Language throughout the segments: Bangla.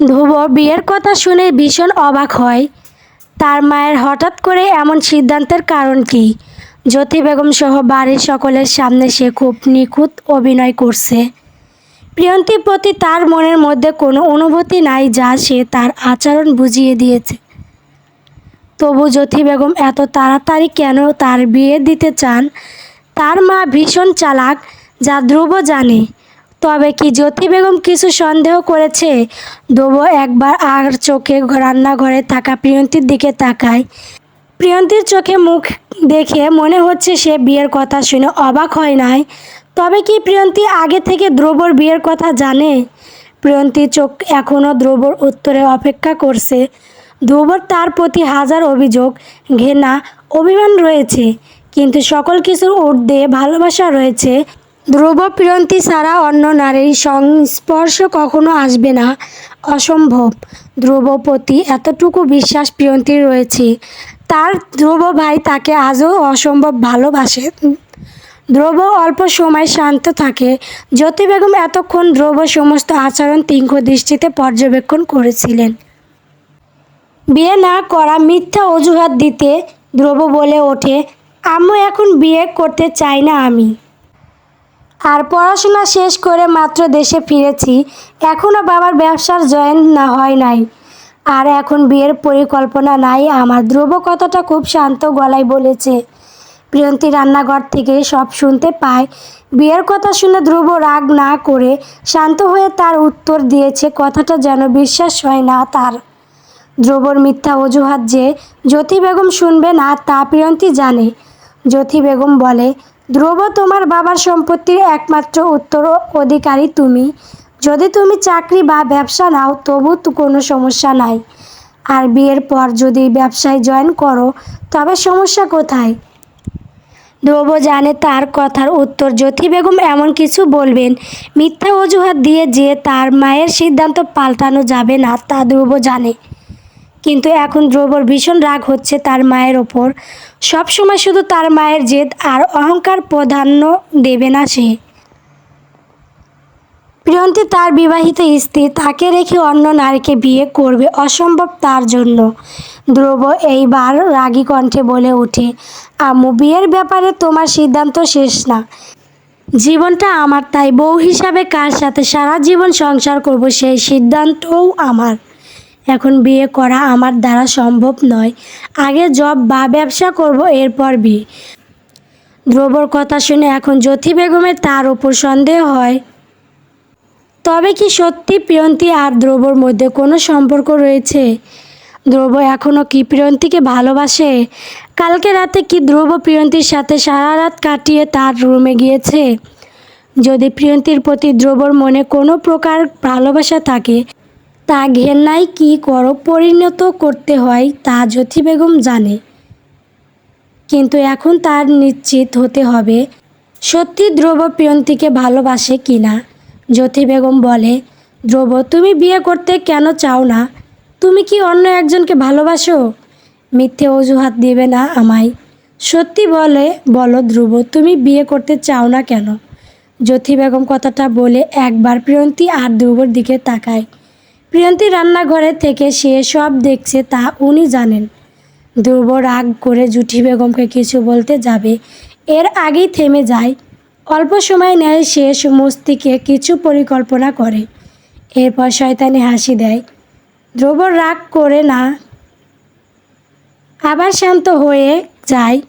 ধ্রুব বিয়ের কথা শুনে ভীষণ অবাক হয়। তার মায়ের হঠাৎ করে এমন সিদ্ধান্তের কারণ কি? জ্যোতি বেগম সহ বাড়ির সকলের সামনে সে খুব নিখুঁত অভিনয় করছে। প্রিয়ন্তীর প্রতি তার মনের মধ্যে কোনো অনুভূতি নাই যা সে তার আচরণ বুঝিয়ে দিয়েছে। তবু জ্যোতি বেগম এত তাড়াতাড়ি কেন তার বিয়ে দিতে চান? তার মা ভীষণ চালাক, যা ধ্রুব জানে। তবে কি জ্যোতি বেগম কিছু সন্দেহ করেছে? ধ্রুব একবার আর চোখে রান্নাঘরে থাকা প্রিয়ন্তীর দিকে তাকায়। প্রিয়ন্তীর চোখে মুখ দেখে মনে হচ্ছে সে বিয়ের কথা শুনে অবাক হয় নাই। তবে কি প্রিয়ন্তী আগে থেকে ধ্রুবর বিয়ের কথা জানে? প্রিয়ন্তী চোখ এখনও ধ্রুবর উত্তরে অপেক্ষা করছে। ধ্রুবর তার প্রতি হাজার অভিযোগ, ঘেনা, অভিমান রয়েছে। কিন্তু সকল কিছুর ঊর্ধ্বে ভালোবাসা রয়েছে। ধ্রুব প্রিয়ন্তী ছাড়া অন্য নারীর সংস্পর্শ কখনো আসবে না। অসম্ভব। ধ্রুবপতি এতটুকু বিশ্বাস প্রিয়ন্তীর রয়েছে। তার ধ্রুব ভাই তাকে আজও অসম্ভব ভালোবাসে। ধ্রুব অল্প সময় শান্ত থাকে। জ্যোতি বেগম এতক্ষণ ধ্রুব সমস্ত আচরণ তীক্ষ্ণ দৃষ্টিতে পর্যবেক্ষণ করেছিলেন। বিয়ে না করা মিথ্যা অজুহাত দিতে ধ্রুব বলে ওঠে, আম্মু এখন বিয়ে করতে চাই না আমি। আর পড়াশোনা শেষ করে মাত্র দেশে ফিরেছি এখনও বাবার ব্যবসার জয়েন না হয় নাই। আর এখন বিয়ের পরিকল্পনা নাই, আমার ধ্রুব কথাটা খুব শান্ত গলায় বলেছে। প্রিয়ন্তী রান্নাঘর থেকে সব শুনতে পায়। বিয়ের কথা শুনে ধ্রুব রাগ না করে শান্ত হয়ে তার উত্তর দিয়েছে, কথাটা যেন বিশ্বাস হয় না তার। ধ্রুবর মিথ্যা অজুহাত যে জ্যোতি বেগম শুনবে না তা প্রিয়ন্তী জানে। জ্যোতি বেগম বলে ধ্রুব, তোমার বাবার সম্পত্তির একমাত্র উত্তর অধিকারী তুমি। যদি তুমি চাকরি বা ব্যবসা নাও, তবু তো কোনো সমস্যা নাই। আর বিয়ের পর যদি ব্যবসায় জয়েন করো, তবে সমস্যা কোথায়? ধ্রুব জানে তার কথার উত্তর। জ্যোতি বেগম এমন কিছু বলবেন, মিথ্যা অজুহাত দিয়ে যে তার মায়ের সিদ্ধান্ত পাল্টানো যাবে না, তা ধ্রুব জানে। কিন্তু এখন ধ্রুবর ভীষণ রাগ হচ্ছে তার মায়ের ওপর। সবসময় শুধু তার মায়ের জেদ আর অহংকার প্রাধান্য দেবে না সে। প্রিয়ন্তী তার বিবাহিত স্ত্রী তাকে রেখে অন্য নারীকে বিয়ে করবে অসম্ভব তার জন্য। ধ্রুব এইবার রাগী কণ্ঠে বলে ওঠে, আম্মু, বিয়ের ব্যাপারে তোমার সিদ্ধান্ত শেষ না। জীবনটা আমার, তাই বউ হিসাবে কার সাথে সারা জীবন সংসার করব সেই সিদ্ধান্তও আমার। এখন বিয়ে করা আমার দ্বারা সম্ভব নয়। আগে জব বা ব্যবসা করব, এরপর বিয়ে। ধ্রুবর কথা শুনে এখন জ্যোতি বেগমের তার উপর সন্দেহ হয়। তবে কি সত্যি প্রিয়ন্তী আর ধ্রুবর মধ্যে কোনো সম্পর্ক রয়েছে? ধ্রুব এখনও কি প্রিয়ন্তীকে ভালোবাসে? কালকে রাতে কি ধ্রুব প্রিয়ন্তীর সাথে সারা রাত কাটিয়ে তার রুমে গিয়েছে? যদি প্রিয়ন্তীর প্রতি ধ্রুবর মনে কোনো প্রকার ভালোবাসা থাকে তা ঘেন্নায় কি কর, পরিণত করতে হয় তা জ্যোতি বেগম জানে। কিন্তু এখন তার নিশ্চিত হতে হবে, সত্যি ধ্রুব প্রিয়ন্তীকে ভালোবাসে কি না? জ্যোতি বেগম বলে, ধ্রুব, তুমি বিয়ে করতে কেন চাও না? তুমি কি অন্য একজনকে ভালোবাসো? মিথ্যে অজুহাত দিবে না আমায়। সত্যি বলে, বলো ধ্রুব, তুমি বিয়ে করতে চাও না কেন? জ্যোতি বেগম কথাটা বলে একবার প্রিয়ন্তী আর ধ্রুবর দিকে তাকায়। প্রিয়ন্তী রান্নাঘরে থেকে সে সব দেখছে, তা উনি জানেন। ধ্রুব রাগ করে জুঠি বেগমকে কিছু বলতে যাবে। এর আগেই থেমে যায়। অল্প সময় নেয় সে মস্তিকে কিছু পরিকল্পনা করে। এরপর শয়তানি হাসি দেয়। ধ্রুব রাগ করে না। আবার শান্ত হয়ে যায়।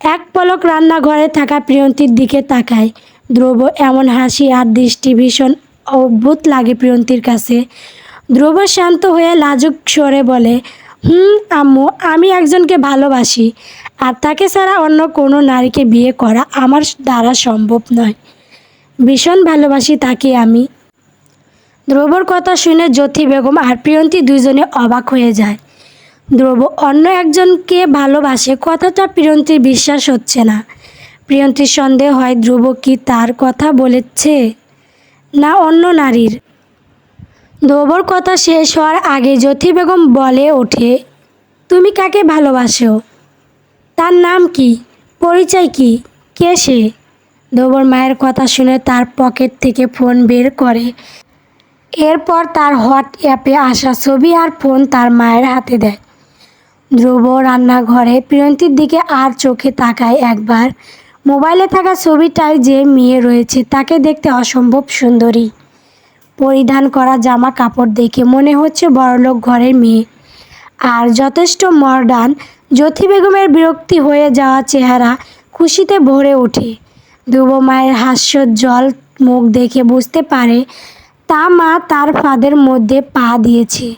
এক পলক রান্নাঘরে থাকা প্রিয়ন্তীর দিকে তাকায়। ধ্রুব এমন হাসি আর দৃষ্টি ভীষণ অদ্ভুত লাগে প্রিয়ন্তীর কাছে। ধ্রুব শান্ত হয়ে লাজুক স্বরে বলে, হুম, আম্মু, আমি একজনকে ভালোবাসি। আর তাকে ছাড়া অন্য কোনো নারীকে বিয়ে করা আমার দ্বারা সম্ভব নয়। ভীষণ ভালোবাসি তাকে আমি। ধ্রুবর কথা শুনে জ্যোতি বেগম আর প্রিয়ন্তী দুজনে অবাক হয়ে যায়। ধ্রুব, অন্য একজনকে ভালোবাসে কথাটা প্রিয়ন্তীর বিশ্বাস হচ্ছে না। প্রিয়ন্তীর সন্দেহ হয়, ধ্রুব কি তার কথা বলেছে? না অন্য নারীর। ধ্রুবর কথা শেষ হওয়ার আগে জ্যোতি বেগম বলে ওঠে, তুমি কাকে ভালোবাসো? তার নাম কি? পরিচয় কি? কে সে? ধ্রুবর মায়ের কথা শুনে তার পকেট থেকে ফোন বের করে। এরপর তার হোয়াটসঅ্যাপে আসা ছবি আর ফোন তার মায়ের হাতে দেয়। ধ্রুব রান্নাঘরে প্রিয়ন্তীর দিকে আর চোখে তাকায় একবার। মোবাইলে থাকা ছবিটায় যে মেয়ে রয়েছে, তাকে দেখতে অসম্ভব সুন্দরী। পরিধান করা জামা কাপড় দেখে মনে হচ্ছে বড়লোক ঘরের মেয়ে। আর যথেষ্ট মডার্ন, জ্যোতি বেগমের বিরক্তি হয়ে যাওয়া চেহারা খুশিতে ভরে ওঠে। ধ্রুব মায়ের হাস্যোজ্জ্বল মুখ দেখে বুঝতে পারে, তা মা তার ফাঁদের মধ্যে পা দিয়েছে।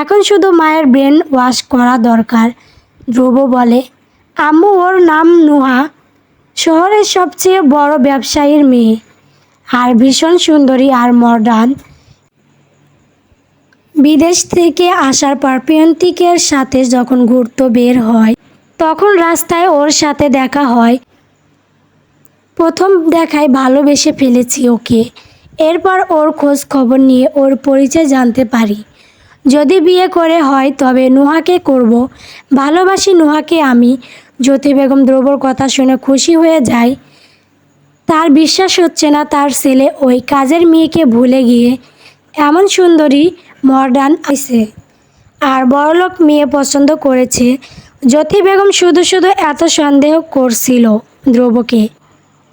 এখন শুধু মায়ের ব্রেন ওয়াশ করা দরকার। ধ্রুব বলে, আম্মু, ওর নাম নুহা। শহরের সবচেয়ে বড় ব্যবসায়ীর মেয়ে। আর ভীষণ সুন্দরী আর মডার্ন বিদেশ থেকে আসার পর প্রিয়ন্তিকের সাথে যখন ঘুরতে বের হয়, তখন রাস্তায় ওর সাথে দেখা হয়। প্রথম দেখায় ভালোবেসে ফেলেছি ওকে। এরপর ওর খোঁজ খবর নিয়ে ওর পরিচয় জানতে পারি। যদি বিয়ে করে হয় তবে নুহাকে করব। ভালোবাসি নুহাকে আমি। জ্যোতি বেগম দ্রবর কথা শুনে খুশি হয়ে যায়। তার বিশ্বাস হচ্ছে না তার ছেলে ওই কাজের মেয়েকে ভুলে গিয়ে এমন সুন্দরী মডার্ন আছে আর বড়লোক মেয়ে পছন্দ করেছে। জ্যোতি বেগম শুধু শুধু এত সন্দেহ করছিল ধ্রুবকে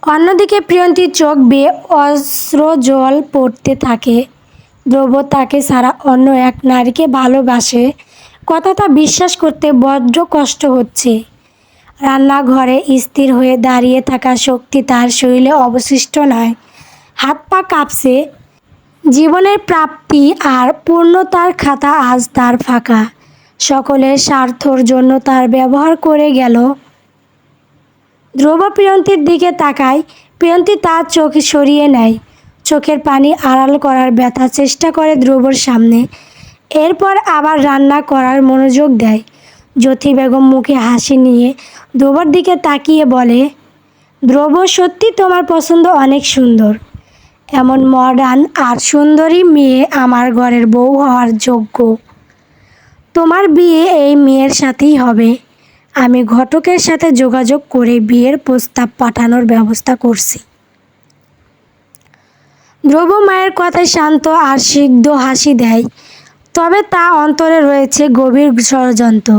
অন্যদিকে প্রিয়ন্তীর চোখ বেয়ে অস্ত্র জল পড়তে থাকে। ধ্রুব তাকে ছাড়া অন্য এক নারীকে ভালোবাসে। কথাটা বিশ্বাস করতে বড্ড কষ্ট হচ্ছে। রান্নাঘরে স্থির হয়ে দাঁড়িয়ে থাকা শক্তি তার শরীরে অবশিষ্ট নয়। হাত পা কাঁপছে। জীবনের প্রাপ্তি আর পূর্ণতার খাতা আজ তার ফাঁকা। সকলের স্বার্থর জন্য তার ব্যবহার করে গেল। ধ্রুব প্রিয়ন্তীর দিকে তাকায়। প্রিয়ন্তী তার চোখ সরিয়ে নেয়। চোখের পানি আড়াল করার ব্যথা চেষ্টা করে ধ্রুবর সামনে। এরপর আবার রান্না করার মনোযোগ দেয়। জ্যোতি বেগম মুখে হাসি নিয়ে ধ্রুবর দিকে তাকিয়ে বলে, ধ্রুব, সত্যি তোমার পছন্দ অনেক সুন্দর। এমন মডার্ন আর সুন্দরী মেয়ে আমার ঘরের বউ হওয়ার যোগ্য। তোমার বিয়ে এই মেয়ের সাথেই হবে। আমি ঘটকের সাথে যোগাযোগ করে বিয়ের প্রস্তাব পাঠানোর ব্যবস্থা করছি। ধ্রুব মায়ের কথায় শান্ত আর সিদ্ধ হাসি দেয়। তবে তা অন্তরে রয়েছে গভীর ষড়যন্ত্র।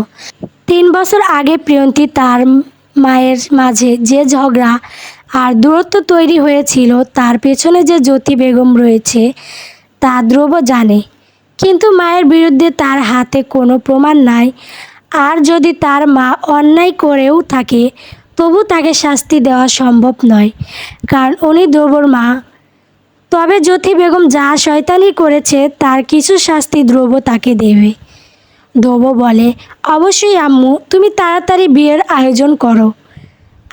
তিন বছর আগে প্রিয়ন্তী তার মায়ের মাঝে যে ঝগড়া আর দূরত্ব তৈরি হয়েছিল, তার পেছনে যে জ্যোতি বেগম রয়েছে, তা ধ্রুব জানে। কিন্তু মায়ের বিরুদ্ধে তার হাতে কোনো প্রমাণ নাই। আর যদি তার মা অন্যায় করেও থাকে, তবু তাকে শাস্তি দেওয়া সম্ভব নয়। কারণ উনি ধ্রুবর মা। তবে জ্যোতি বেগম যা শয়তানি করেছে, তার কিছু শাস্তি ধ্রুব তাকে দেবে। ধ্রুব বলে, অবশ্যই আম্মু, তুমি তাড়াতাড়ি বিয়ের আয়োজন করো।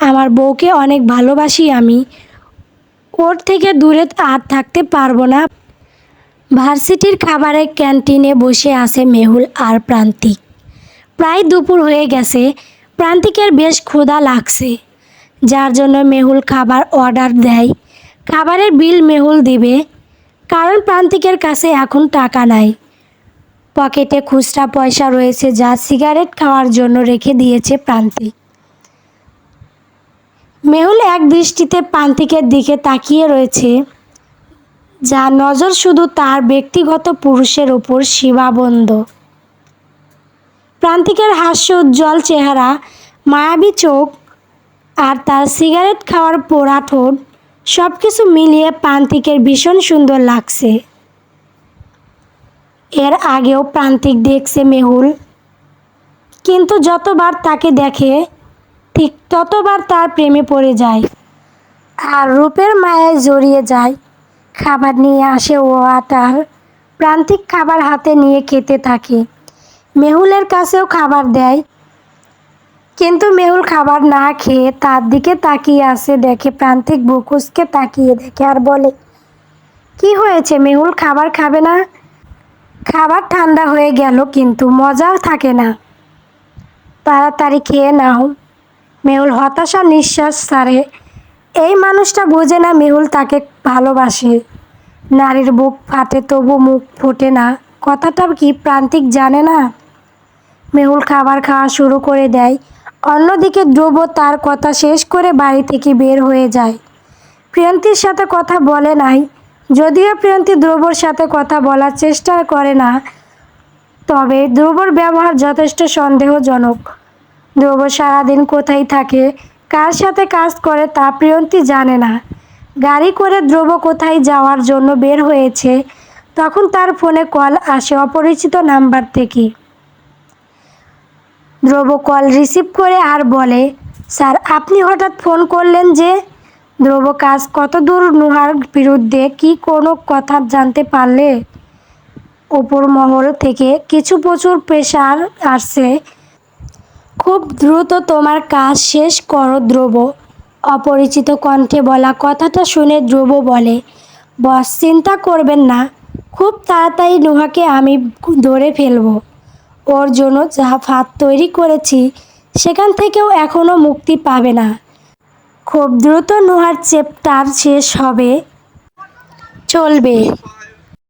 আমার বউকে অনেক ভালোবাসি আমি। ওর থেকে দূরে আর থাকতে পারব না। ভার্সিটির খাবারের ক্যান্টিনে বসে আছে মেহুল আর প্রান্তিক। প্রায় দুপুর হয়ে গেছে। প্রান্তিকের বেশ ক্ষুধা লাগছে, যার জন্য মেহুল খাবার অর্ডার দেয়। খাবারের বিল মেহুল দিবে, কারণ প্রান্তিকের কাছে এখন টাকা নাই। পকেটে খুচরা পয়সা রয়েছে যা সিগারেট খাওয়ার জন্য রেখে দিয়েছে প্রান্তিক। মেহুল এক দৃষ্টিতে প্রান্তিকের দিকে তাকিয়ে রয়েছে, যা নজর শুধু তার ব্যক্তিগত পুরুষের উপর সীমাবন্ধ প্রান্তিকের হাস্য উজ্জ্বল চেহারা, মায়াবী চোখ আর তার সিগারেট খাওয়ার পোড়া ঠোঁট সব কিছু মিলিয়ে প্রান্তিকের ভীষণ সুন্দর লাগছে। এর আগেও প্রান্তিক দেখছে মেহুল। কিন্তু যতবার তাকে দেখে, ঠিক ততবার তার প্রেমে পড়ে যায়। আর রূপের মায়ায় জড়িয়ে যায়। খাবার নিয়ে আসে ও তার প্রান্তিক খাবার হাতে নিয়ে খেতে থাকে। মেহুলের কাছেও খাবার দেয়। কিন্তু মেহুল খাবার না খেয়ে তার দিকে তাকিয়ে আসে দেখে প্রান্তিক বুকুসকে তাকিয়ে দেখে আর বলে, কি হয়েছে মেহুল, খাবার খাবে না? খাবার ঠান্ডা হয়ে গেল, কিন্তু মজাও থাকে না। তাড়াতাড়ি খেয়ে নাও। মেহুল হতাশা নিঃশ্বাস সারে এই মানুষটা বোঝে না মেহুল তাকে ভালোবাসে। নারীর বুক ফাটে, তবু মুখ ফোটে না। কথাটা কি প্রান্তিক জানে না? মেহুল খাবার খাওয়া শুরু করে দেয়। অন্যদিকে ধ্রুব তার কথা শেষ করে বাড়ি থেকে বের হয়ে যায়। প্রিয়ন্তীর সাথে কথা বলে নাই। যদিও প্রিয়ন্তী ধ্রুবর সাথে কথা বলার চেষ্টা করে না, তবে ধ্রুবর ব্যবহার যথেষ্ট সন্দেহজনক। ধ্রুব সারাদিন কোথায় থাকে, কার সাথে কাজ করে তা প্রিয়ন্তী জানে না। গাড়ি করে ধ্রুব কোথায় যাওয়ার জন্য বের হয়েছে, তখন তার ফোনে কল আসে অপরিচিত নাম্বার থেকে। ধ্রুব কল রিসিভ করে আর বলে, স্যার, আপনি হঠাৎ ফোন করলেন যে ধ্রুব কাজ কত দূর নুহার বিরুদ্ধে কি কোনো কথা জানতে পারলে? ওপর মহল থেকে কিছু প্রচুর প্রেশার আসছে। খুব দ্রুত তোমার কাজ শেষ করো ধ্রুব অপরিচিত কণ্ঠে বলা কথাটা শুনে ধ্রুব বলে, বস, চিন্তা করবেন না। খুব তাড়াতাড়ি নুহাকে আমি ধরে ফেলব। ওর জন্য যা ফাঁদ তৈরি করেছি, সেখান থেকেও এখনও মুক্তি পাবে না। খুব দ্রুত নোহার চেপ্টার শেষ হবে। চলবে।